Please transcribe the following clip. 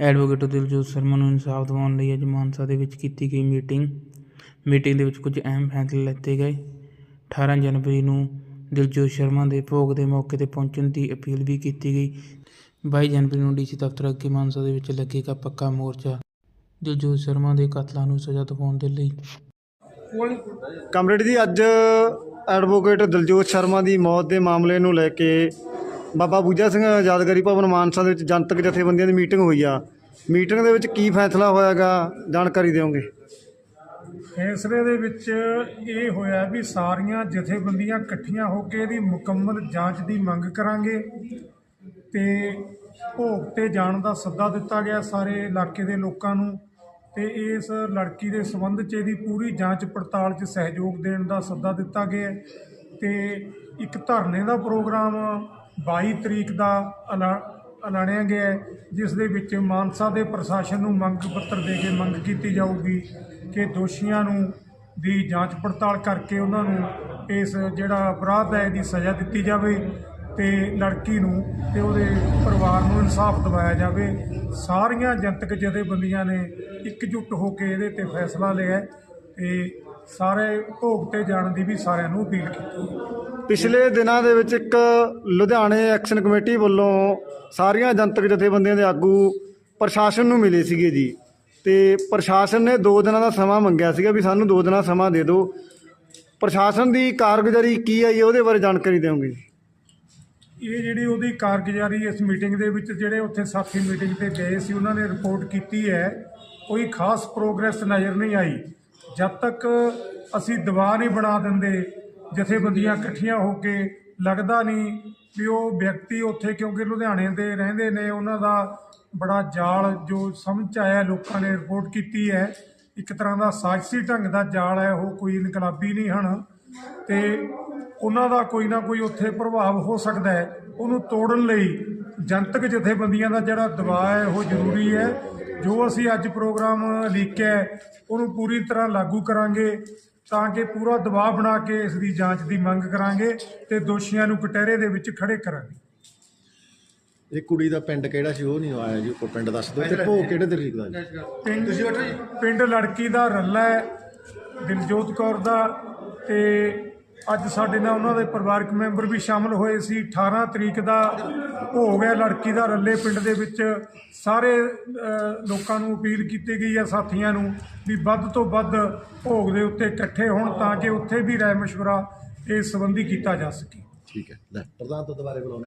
Advocate Diljot Sharma ਨੂੰ ਇਨਸਾਫ ਦਿਵਾਉਣ ਲਈ ਅੱਜ ਮਾਨਸਾ ਦੇ ਵਿੱਚ ਕੀਤੀ ਗਈ ਮੀਟਿੰਗ। ਮੀਟਿੰਗ ਦੇ ਵਿੱਚ ਕੁਝ ਅਹਿਮ ਫੈਸਲੇ ਲੈਤੇ ਗਏ। 18 ਜਨਵਰੀ ਨੂੰ ਦਿਲਜੋਤ ਸ਼ਰਮਾ ਦੇ ਭੋਗ ਦੇ ਮੌਕੇ ਤੇ ਪਹੁੰਚਣ ਦੀ ਅਪੀਲ ਵੀ ਕੀਤੀ ਗਈ। 22 ਜਨਵਰੀ ਨੂੰ ਡੀਸੀ ਦਫ਼ਤਰ ਅੱਗੇ ਮਾਨਸਾ ਦੇ ਵਿੱਚ ਲੱਗੇਗਾ ਪੱਕਾ ਮੋਰਚਾ। ਦਿਲਜੋਤ ਸ਼ਰਮਾ ਦੇ ਕਤਲਾਂ ਨੂੰ ਸਜ਼ਾ ਦਿਵਾਉਣ ਦੇ ਲਈ। ਕਮਰੇਡ ਜੀ, ਅੱਜ ਐਡਵੋਕੇਟ ਦਿਲਜੋਤ ਸ਼ਰਮਾ ਦੀ ਮੌਤ ਦੇ ਮਾਮਲੇ ਨੂੰ ਲੈ ਕੇ ਬਾਬਾ ਬੂਜਾ ਸਿੰਘ ਯਾਦਗਾਰੀ ਭਵਨ ਮਾਨਸਾ ਦੇ ਵਿੱਚ ਜਨਤਕ ਜਥੇਬੰਦੀਆਂ ਦੀ ਮੀਟਿੰਗ ਹੋਈ ਆ। ਮੀਟਿੰਗ ਦੇ ਵਿੱਚ ਕੀ ਫੈਸਲਾ ਹੋਇਆਗਾ, ਜਾਣਕਾਰੀ ਦਿਓਗੇ? ਫੈਸਲੇ ਦੇ ਵਿੱਚ ਇਹ ਹੋਇਆ ਵੀ ਸਾਰੀਆਂ ਜਥੇਬੰਦੀਆਂ ਇਕੱਠੀਆਂ ਹੋ ਕੇ ਇਹਦੀ ਮੁਕੰਮਲ ਜਾਂਚ ਦੀ ਮੰਗ ਕਰਾਂਗੇ ਤੇ ਭੋਗ ਤੇ ਜਾਣ ਦਾ ਸੱਦਾ ਦਿੱਤਾ ਗਿਆ ਸਾਰੇ ਇਲਾਕੇ ਦੇ ਲੋਕਾਂ ਨੂੰ ਤੇ ਇਸ ਲੜਕੀ ਦੇ ਸੰਬੰਧ 'ਚ ਇਹਦੀ ਪੂਰੀ ਜਾਂਚ ਪੜਤਾਲ 'ਚ ਸਹਿਯੋਗ ਦੇਣ ਦਾ ਸੱਦਾ ਦਿੱਤਾ ਗਿਆ ਹੈ ਤੇ ਇੱਕ ਧਰਨੇ ਦਾ ਪ੍ਰੋਗਰਾਮ 22 ਤਰੀਕ ਦਾ ਐਲਾ- ਐਲਾਨਿਆ ਗਿਆ ਜਿਸ ਦੇ ਵਿੱਚ ਮਾਨਸਾ ਦੇ ਪ੍ਰਸ਼ਾਸਨ ਨੂੰ ਮੰਗ ਪੱਤਰ ਦੇ ਕੇ ਮੰਗ ਕੀਤੀ ਜਾਊਗੀ ਕਿ ਦੋਸ਼ੀਆਂ ਨੂੰ ਦੀ ਜਾਂਚ ਪੜਤਾਲ ਕਰਕੇ ਉਹਨਾਂ ਨੂੰ ਇਸ ਜਿਹੜਾ ਅਪਰਾਧ ਹੈ ਇਹਦੀ ਸਜ਼ਾ ਦਿੱਤੀ ਜਾਵੇ ਤੇ ਲੜਕੀ ਨੂੰ ਤੇ ਉਹਦੇ ਪਰਿਵਾਰ ਨੂੰ ਇਨਸਾਫ ਦਿਵਾਇਆ ਜਾਵੇ। ਸਾਰੀਆਂ ਜਨਤਕ ਜਥੇਬੰਦੀਆਂ ਨੇ ਇਕਜੁੱਟ ਹੋ ਕੇ ਇਹਦੇ ਤੇ ਫੈਸਲਾ ਲਿਆ ਹੈ ਤੇ ਸਾਰੇ ਭੋਗ ਤੇ ਜਾਣ ਦੀ ਵੀ ਸਾਰਿਆਂ ਨੂੰ ਅਪੀਲ ਕੀਤੀ। ਪਿਛਲੇ ਦਿਨਾਂ ਦੇ ਵਿੱਚ ਇੱਕ ਲੁਧਿਆਣੇ ਐਕਸ਼ਨ ਕਮੇਟੀ ਵੱਲੋਂ ਸਾਰੀਆਂ ਜਨਤਕ ਜਥੇਬੰਦੀਆਂ ਦੇ ਆਗੂ ਪ੍ਰਸ਼ਾਸਨ ਨੂੰ ਮਿਲੇ ਸੀਗੇ ਜੀ। ਤੇ ਪ੍ਰਸ਼ਾਸਨ ਨੇ 2 ਦਿਨਾਂ ਦਾ ਸਮਾਂ ਮੰਗਿਆ ਸੀਗਾ ਵੀ ਸਾਨੂੰ 2 ਦਿਨਾਂ ਸਮਾਂ ਦੇ ਦਿਓ। ਪ੍ਰਸ਼ਾਸਨ ਦੀ ਕਾਰਗੁਜ਼ਾਰੀ ਕੀ ਹੈ ਜੀ ਉਹਦੇ ਬਾਰੇ ਜਾਣਕਾਰੀ ਦਿਓਗੇ ਇਹ ਜਿਹੜੀ ਉਹਦੀ ਕਾਰਗੁਜ਼ਾਰੀ ਇਸ ਮੀਟਿੰਗ ਦੇ ਵਿੱਚ ਜਿਹੜੇ ਉੱਥੇ ਸਾਥੀ ਮੀਟਿੰਗ ਤੇ ਗਏ ਸੀ ਉਹਨਾਂ ਨੇ ਰਿਪੋਰਟ ਕੀਤੀ ਹੈ ਕੋਈ ਖਾਸ ਪ੍ਰੋਗਰੈਸ ਨਜ਼ਰ ਨਹੀਂ ਆਈ। ਜਦ ਤੱਕ ਅਸੀਂ ਦਬਾਅ ਨਹੀਂ ਬਣਾ ਦਿੰਦੇ, ਜਥੇਬੰਦੀਆਂ ਇਕੱਠੀਆਂ ਹੋ ਕੇ ਲੱਗਦਾ ਨਹੀਂ ਵੀ ਉਹ ਵਿਅਕਤੀ ਉੱਥੇ ਕਿਉਂਕਿ ਲੁਧਿਆਣੇ ਦੇ ਰਹਿੰਦੇ ਨੇ, ਉਹਨਾਂ ਦਾ ਬੜਾ ਜਾਲ ਜੋ ਸਮਝ 'ਚ ਆਇਆ ਲੋਕਾਂ ਨੇ ਰਿਪੋਰਟ ਕੀਤੀ ਹੈ, ਇੱਕ ਤਰ੍ਹਾਂ ਦਾ ਸਾਜਸੀ ਢੰਗ ਦਾ ਜਾਲ ਹੈ, ਉਹ ਕੋਈ ਇਨਕਲਾਬੀ ਨਹੀਂ ਹਨ ਤੇ ਉਹਨਾਂ ਦਾ ਕੋਈ ਨਾ ਕੋਈ ਉੱਥੇ ਪ੍ਰਭਾਵ ਹੋ ਸਕਦਾ ਹੈ। ਉਹਨੂੰ ਤੋੜਨ ਲਈ ਜਨਤਕ ਜਥੇਬੰਦੀਆਂ ਦਾ ਜਿਹੜਾ ਦਬਾਅ ਹੈ, ਉਹ ਜ਼ਰੂਰੀ ਹੈ। ਜੋ ਅਸੀਂ ਅੱਜ ਪ੍ਰੋਗਰਾਮ ਲੀਕਿਆ ਹੈ, ਉਹਨੂੰ ਪੂਰੀ ਤਰ੍ਹਾਂ ਲਾਗੂ ਕਰਾਂਗੇ ਤਾਂ ਕਿ ਪੂਰਾ ਦਬਾਅ ਬਣਾ ਕੇ ਇਸ ਦੀ ਜਾਂਚ ਦੀ ਮੰਗ ਕਰਾਂਗੇ ਤੇ ਦੋਸ਼ੀਆਂ ਨੂੰ ਕਟਹਿਰੇ ਦੇ ਵਿੱਚ ਖੜੇ ਕਰਾਂਗੇ। ਇਹ ਕੁੜੀ ਦਾ ਪਿੰਡ ਕਿਹੜਾ ਸੀ? ਉਹ ਨਹੀਂ ਆਇਆ ਜੀ ਕੋਈ ਪਿੰਡ ਦੱਸ ਦਿਓ। ਤੇ ਭੋਗ ਕਿਹੜੇ ਤਰੀਕ ਦਾ ਜੀ? ਪਿੰਡ ਪਿੰਡ ਲੜਕੀ ਦਾ ਰੱਲਾ ਹੈ ਦਿਲਜੋਤ ਕੌਰ ਦਾ ਤੇ ਅੱਜ ਸਾਡੇ ਨਾਲ ਉਹਨਾਂ ਦੇ ਪਰਿਵਾਰਕ ਮੈਂਬਰ ਵੀ ਸ਼ਾਮਲ ਹੋਏ ਸੀ। 18 ਤਰੀਕ ਦਾ ਭੋਗ ਹੈ ਲੜਕੀ ਦਾ ਰੱਲੇ ਪਿੰਡ ਦੇ ਵਿੱਚ। ਸਾਰੇ ਲੋਕਾਂ ਨੂੰ ਅਪੀਲ ਕੀਤੀ ਗਈ ਹੈ ਸਾਥੀਆਂ ਨੂੰ ਵੀ ਵੱਧ ਤੋਂ ਵੱਧ ਭੋਗ ਦੇ ਉੱਤੇ ਇਕੱਠੇ ਹੋਣ ਤਾਂ ਕਿ ਉੱਥੇ ਵੀ ਰਾਏ ਮਸ਼ਵਰਾ ਇਸ ਸੰਬੰਧੀ ਕੀਤਾ ਜਾ ਸਕੇ। ਠੀਕ ਹੈ। ਲੈ, ਪ੍ਰਧਾਨ ਤੋਂ ਦੁਬਾਰੇ ਬੁਲਾਉਣਾ